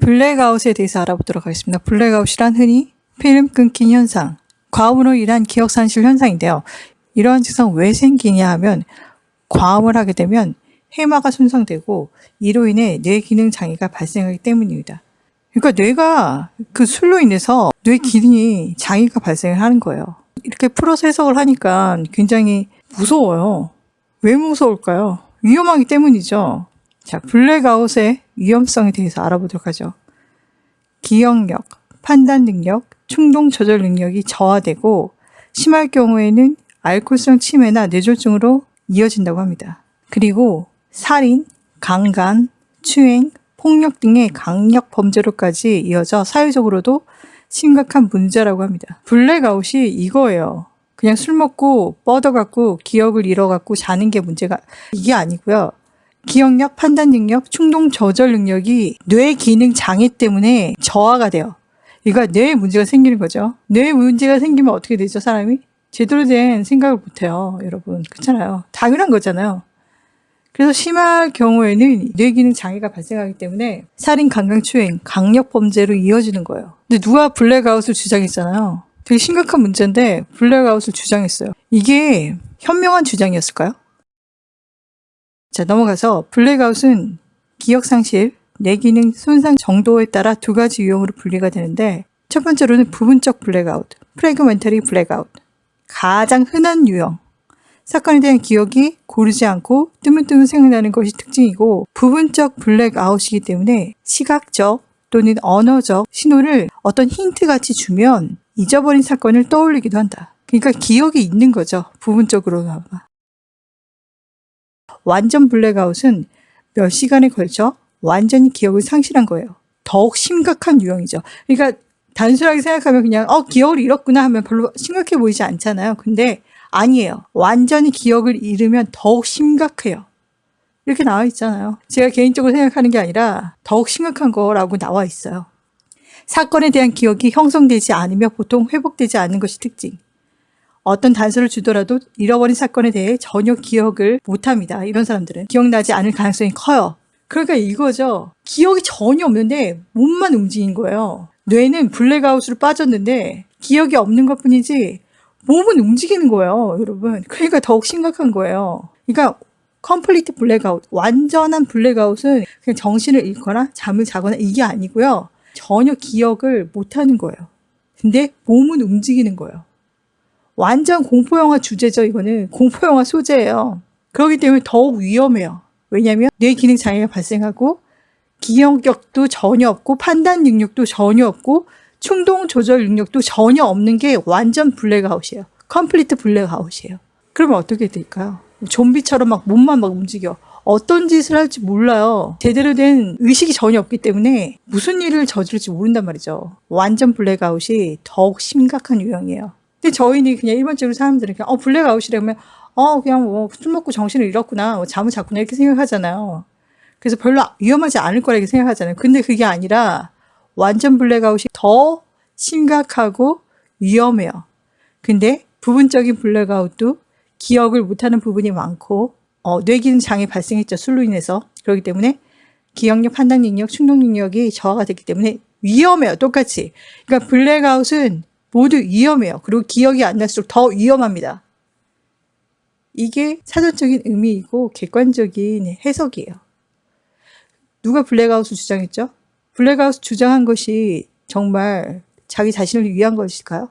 블랙아웃에 대해서 알아보도록 하겠습니다. 블랙아웃이란 흔히 필름 끊긴 현상, 과음으로 인한 기억 산실 현상인데요. 이러한 증상 왜 생기냐 하면 과음을 하게 되면 해마가 손상되고 이로 인해 뇌 기능 장애가 발생하기 때문입니다. 그러니까 뇌가 그 술로 인해서 뇌 기능이 장애가 발생을 하는 거예요. 이렇게 풀어서 해석을 하니까 굉장히 무서워요. 왜 무서울까요? 위험하기 때문이죠. 자, 블랙아웃의 위험성에 대해서 알아보도록 하죠. 기억력, 판단 능력, 충동 조절 능력이 저하되고 심할 경우에는 알코올성 치매나 뇌졸중으로 이어진다고 합니다. 그리고 살인, 강간, 추행, 폭력 등의 강력 범죄로까지 이어져 사회적으로도 심각한 문제라고 합니다. 블랙아웃이 이거예요. 그냥 술 먹고 뻗어갖고 기억을 잃어갖고 자는 게 문제가 이게 아니고요. 기억력, 판단 능력, 충동 조절 능력이 뇌 기능 장애 때문에 저하가 돼요. 그러니까 뇌에 문제가 생기는 거죠. 뇌에 문제가 생기면 어떻게 되죠, 사람이? 제대로 된 생각을 못 해요, 여러분. 그렇잖아요. 당연한 거잖아요. 그래서 심할 경우에는 뇌 기능 장애가 발생하기 때문에 살인, 강간, 추행, 강력 범죄로 이어지는 거예요. 근데 누가 블랙아웃을 주장했잖아요. 되게 심각한 문제인데 블랙아웃을 주장했어요. 이게 현명한 주장이었을까요? 자, 넘어가서 블랙아웃은 기억상실, 뇌기능 손상 정도에 따라 두 가지 유형으로 분리가 되는데 첫 번째로는 부분적 블랙아웃, 프레그멘터리 블랙아웃. 가장 흔한 유형. 사건에 대한 기억이 고르지 않고 뜨문뜨문 생각나는 것이 특징이고 부분적 블랙아웃이기 때문에 시각적 또는 언어적 신호를 어떤 힌트 같이 주면 잊어버린 사건을 떠올리기도 한다. 그러니까 기억이 있는 거죠. 부분적으로나마. 완전 블랙아웃은 몇 시간에 걸쳐 완전히 기억을 상실한 거예요. 더욱 심각한 유형이죠. 그러니까 단순하게 생각하면 그냥 어 기억을 잃었구나 하면 별로 심각해 보이지 않잖아요. 근데 아니에요. 완전히 기억을 잃으면 더욱 심각해요. 이렇게 나와 있잖아요. 제가 개인적으로 생각하는 게 아니라 더욱 심각한 거라고 나와 있어요. 사건에 대한 기억이 형성되지 않으며 보통 회복되지 않는 것이 특징. 어떤 단서를 주더라도 잃어버린 사건에 대해 전혀 기억을 못합니다. 이런 사람들은 기억나지 않을 가능성이 커요. 그러니까 이거죠. 기억이 전혀 없는데 몸만 움직인 거예요. 뇌는 블랙아웃으로 빠졌는데 기억이 없는 것 뿐이지 몸은 움직이는 거예요, 여러분. 그러니까 더욱 심각한 거예요. 그러니까 컴플리트 블랙아웃, 완전한 블랙아웃은 그냥 정신을 잃거나 잠을 자거나 이게 아니고요. 전혀 기억을 못 하는 거예요. 근데 몸은 움직이는 거예요. 완전 공포영화 주제죠, 이거는. 공포영화 소재예요. 그렇기 때문에 더욱 위험해요. 왜냐하면 뇌 기능 장애가 발생하고 기억력도 전혀 없고 판단 능력도 전혀 없고 충동 조절 능력도 전혀 없는 게 완전 블랙아웃이에요. 컴플리트 블랙아웃이에요. 그러면 어떻게 될까요? 좀비처럼 막 몸만 막 움직여. 어떤 짓을 할지 몰라요. 제대로 된 의식이 전혀 없기 때문에 무슨 일을 저지를지 모른단 말이죠. 완전 블랙아웃이 더욱 심각한 유형이에요. 근데 저희는 그냥 일반적으로 사람들은 그냥 어 블랙아웃이라면 어 그냥 뭐 술 먹고 정신을 잃었구나, 뭐 잠을 잤구나 이렇게 생각하잖아요. 그래서 별로 위험하지 않을 거라 이렇게 생각하잖아요. 근데 그게 아니라 완전 블랙아웃이 더 심각하고 위험해요. 근데 부분적인 블랙아웃도 기억을 못하는 부분이 많고 어, 뇌기능 장애 발생했죠. 술로 인해서. 그렇기 때문에 기억력, 판단 능력, 충동 능력이 저하가 됐기 때문에 위험해요. 똑같이. 그러니까 블랙아웃은 모두 위험해요. 그리고 기억이 안 날수록 더 위험합니다. 이게 사전적인 의미이고 객관적인 해석이에요. 누가 블랙아웃을 주장했죠? 블랙아웃 주장한 것이 정말 자기 자신을 위한 것일까요?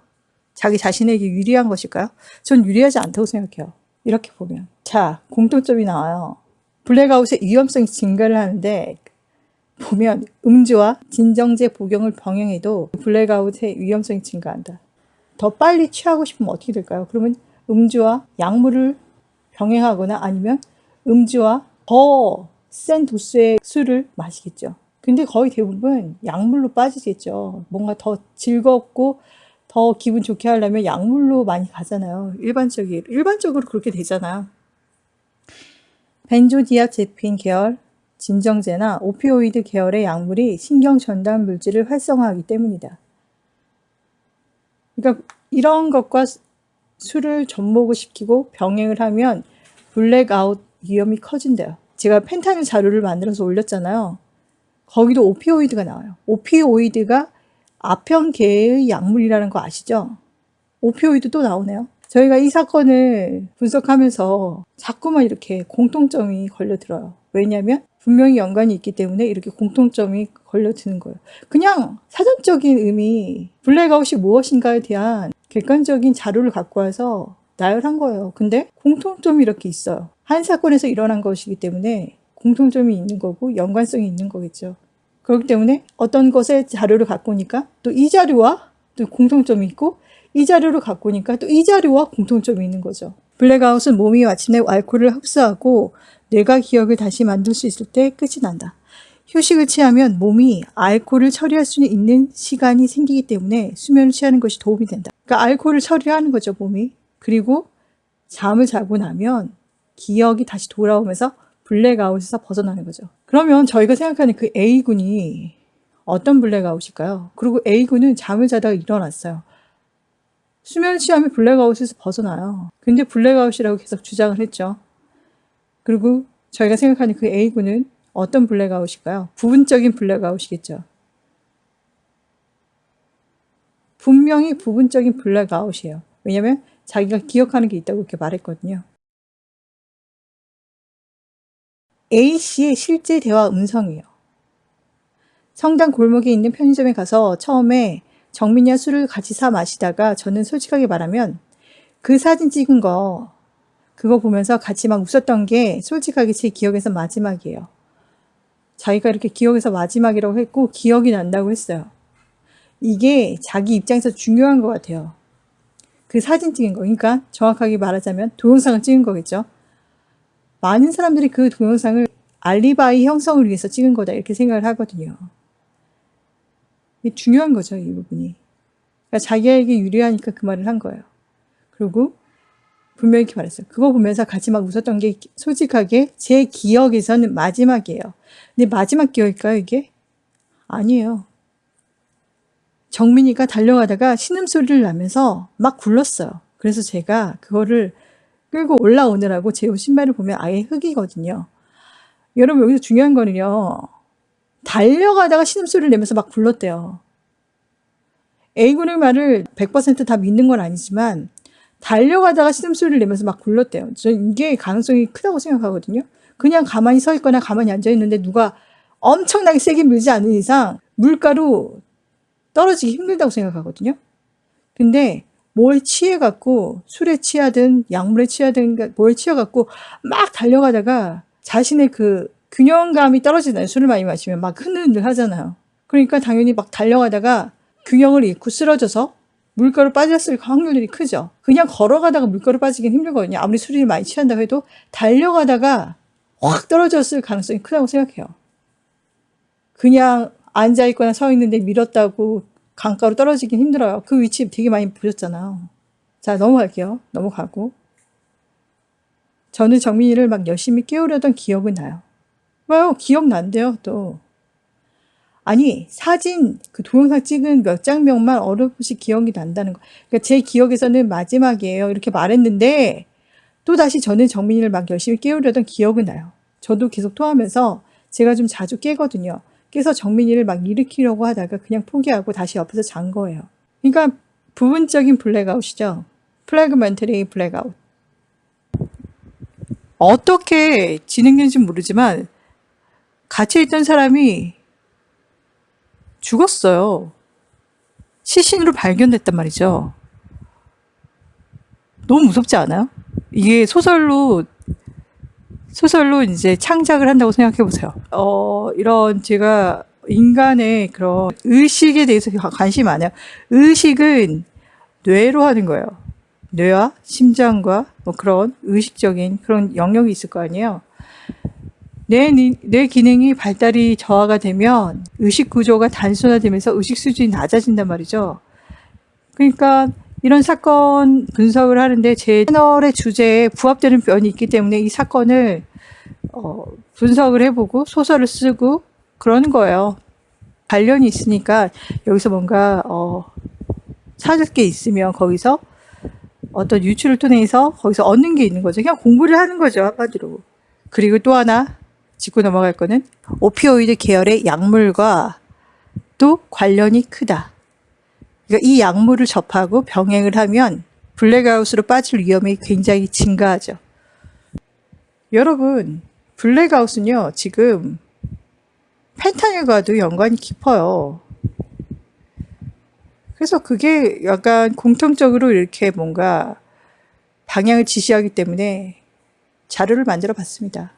자기 자신에게 유리한 것일까요? 전 유리하지 않다고 생각해요. 이렇게 보면. 자, 공통점이 나와요. 블랙아웃의 위험성이 증가를 하는데, 보면 음주와 진정제 복용을 병행해도 블랙아웃의 위험성이 증가한다. 더 빨리 취하고 싶으면 어떻게 될까요? 그러면 음주와 약물을 병행하거나 아니면 음주와 더 센 도수의 술을 마시겠죠. 근데 거의 대부분 약물로 빠지겠죠. 뭔가 더 즐겁고 더 기분 좋게 하려면 약물로 많이 가잖아요. 일반적이 일반적으로 그렇게 되잖아요. 벤조디아제핀 계열 진정제나 오피오이드 계열의 약물이 신경 전달 물질을 활성화하기 때문이다. 그러니까 이런 것과 술을 접목을 시키고 병행을 하면 블랙아웃 위험이 커진대요. 제가 펜타닐 자료를 만들어서 올렸잖아요. 거기도 오피오이드가 나와요. 오피오이드가 아편계의 약물이라는 거 아시죠? 오피오이드 또 나오네요. 저희가 이 사건을 분석하면서 자꾸만 이렇게 공통점이 걸려들어요. 왜냐하면 분명히 연관이 있기 때문에 이렇게 공통점이 걸려드는 거예요. 그냥 사전적인 의미, 블랙아웃이 무엇인가에 대한 객관적인 자료를 갖고 와서 나열한 거예요. 근데 공통점이 이렇게 있어요. 한 사건에서 일어난 것이기 때문에 공통점이 있는 거고 연관성이 있는 거겠죠. 그렇기 때문에 어떤 것의 자료를 갖고 오니까 또 이 자료와 또 공통점이 있고 이 자료를 갖고 오니까 또 이 자료와 공통점이 있는 거죠. 블랙아웃은 몸이 마침내 알코올을 흡수하고 뇌가 기억을 다시 만들 수 있을 때 끝이 난다. 휴식을 취하면 몸이 알코올을 처리할 수 있는 시간이 생기기 때문에 수면을 취하는 것이 도움이 된다. 그러니까 알코올을 처리하는 거죠, 몸이. 그리고 잠을 자고 나면 기억이 다시 돌아오면서 블랙아웃에서 벗어나는 거죠. 그러면 저희가 생각하는 그 A군이 어떤 블랙아웃일까요? 그리고 A군은 잠을 자다가 일어났어요. 수면을 취하면 블랙아웃에서 벗어나요. 근데 블랙아웃이라고 계속 주장을 했죠. 그리고 저희가 생각하는 그 A군은 어떤 블랙아웃일까요? 부분적인 블랙아웃이겠죠. 분명히 부분적인 블랙아웃이에요. 왜냐면 자기가 기억하는 게 있다고 이렇게 말했거든요. A씨의 실제 대화 음성이에요. 성당 골목에 있는 편의점에 가서 처음에 정민이와 술을 같이 사 마시다가 저는 솔직하게 말하면 그 사진 찍은 거 그거 보면서 같이 막 웃었던 게 솔직하게 제 기억에서 마지막이에요. 자기가 이렇게 기억에서 마지막이라고 했고 기억이 난다고 했어요. 이게 자기 입장에서 중요한 것 같아요. 그 사진 찍은 거. 그러니까 정확하게 말하자면 동영상을 찍은 거겠죠. 많은 사람들이 그 동영상을 알리바이 형성을 위해서 찍은 거다 이렇게 생각을 하거든요. 중요한 거죠, 이 부분이. 그러니까 자기에게 유리하니까 그 말을 한 거예요. 그리고 분명히 이렇게 말했어요. 그거 보면서 같이 막 웃었던 게 솔직하게 제 기억에서는 마지막이에요. 근데 마지막 기억일까요, 이게? 아니에요. 정민이가 달려가다가 신음소리를 나면서 막 굴렀어요. 그래서 제가 그거를 끌고 올라오느라고 제옷 신발을 보면 아예 흙이거든요. 여러분 여기서 중요한 거는요. 달려가다가 신음소리를 내면서 막 굴렀대요. A군의 말을 100%다 믿는 건 아니지만 달려가다가 신음소리를 내면서 막 굴렀대요. 저는 이게 가능성이 크다고 생각하거든요. 그냥 가만히 서 있거나 가만히 앉아 있는데 누가 엄청나게 세게 밀지 않는 이상 물가로 떨어지기 힘들다고 생각하거든요. 근데 뭘 취해갖고 술에 취하든 약물에 취하든 뭐에 취해갖고 막 달려가다가 자신의 그 균형감이 떨어지잖아요. 술을 많이 마시면 막 흔들흔들 하잖아요. 그러니까 당연히 막 달려가다가 균형을 잃고 쓰러져서 물가로 빠졌을 확률이 크죠. 그냥 걸어가다가 물가로 빠지긴 힘들거든요. 아무리 술을 많이 취한다고 해도 달려가다가 확 떨어졌을 가능성이 크다고 생각해요. 그냥 앉아 있거나 서 있는데 밀었다고 강가로 떨어지긴 힘들어요. 그 위치 되게 많이 보셨잖아요. 자, 넘어갈게요. 넘어가고. 저는 정민이를 막 열심히 깨우려던 기억은 나요. 봐요. 기억난대요, 또. 아니, 사진, 그 동영상 찍은 몇 장면만 어렴풋이 기억이 난다는 거. 그러니까 제 기억에서는 마지막이에요. 이렇게 말했는데, 또 다시 저는 정민이를 막 열심히 깨우려던 기억은 나요. 저도 계속 토하면서 제가 좀 자주 깨거든요. 깨서 정민이를 막 일으키려고 하다가 그냥 포기하고 다시 옆에서 잔 거예요. 그러니까 부분적인 블랙아웃이죠. 플래그멘터리 블랙아웃. 어떻게 진행된지 모르지만 같이 있던 사람이 죽었어요. 시신으로 발견됐단 말이죠. 너무 무섭지 않아요? 이게 소설로 소설로 이제 창작을 한다고 생각해 보세요. 어, 이런 제가 인간의 그런 의식에 대해서 관심이 많아요. 의식은 뇌로 하는 거예요. 뇌와 심장과 뭐 그런 의식적인 그런 영역이 있을 거 아니에요. 뇌, 뇌 기능이 발달이 저하가 되면 의식 구조가 단순화되면서 의식 수준이 낮아진단 말이죠. 그러니까 이런 사건 분석을 하는데 제 채널의 주제에 부합되는 면이 있기 때문에 이 사건을 어, 분석을 해보고 소설을 쓰고 그러는 거예요. 관련이 있으니까 여기서 뭔가 어, 찾을 게 있으면 거기서 어떤 유출을 통해서 거기서 얻는 게 있는 거죠. 그냥 공부를 하는 거죠 한마디로. 그리고 또 하나 짚고 넘어갈 거는 오피오이드 계열의 약물과 또 관련이 크다. 그러니까 이 약물을 접하고 병행을 하면 블랙아웃으로 빠질 위험이 굉장히 증가하죠. 여러분, 블랙아웃은요, 지금 펜타닐과도 연관이 깊어요. 그래서 그게 약간 공통적으로 이렇게 뭔가 방향을 지시하기 때문에 자료를 만들어 봤습니다.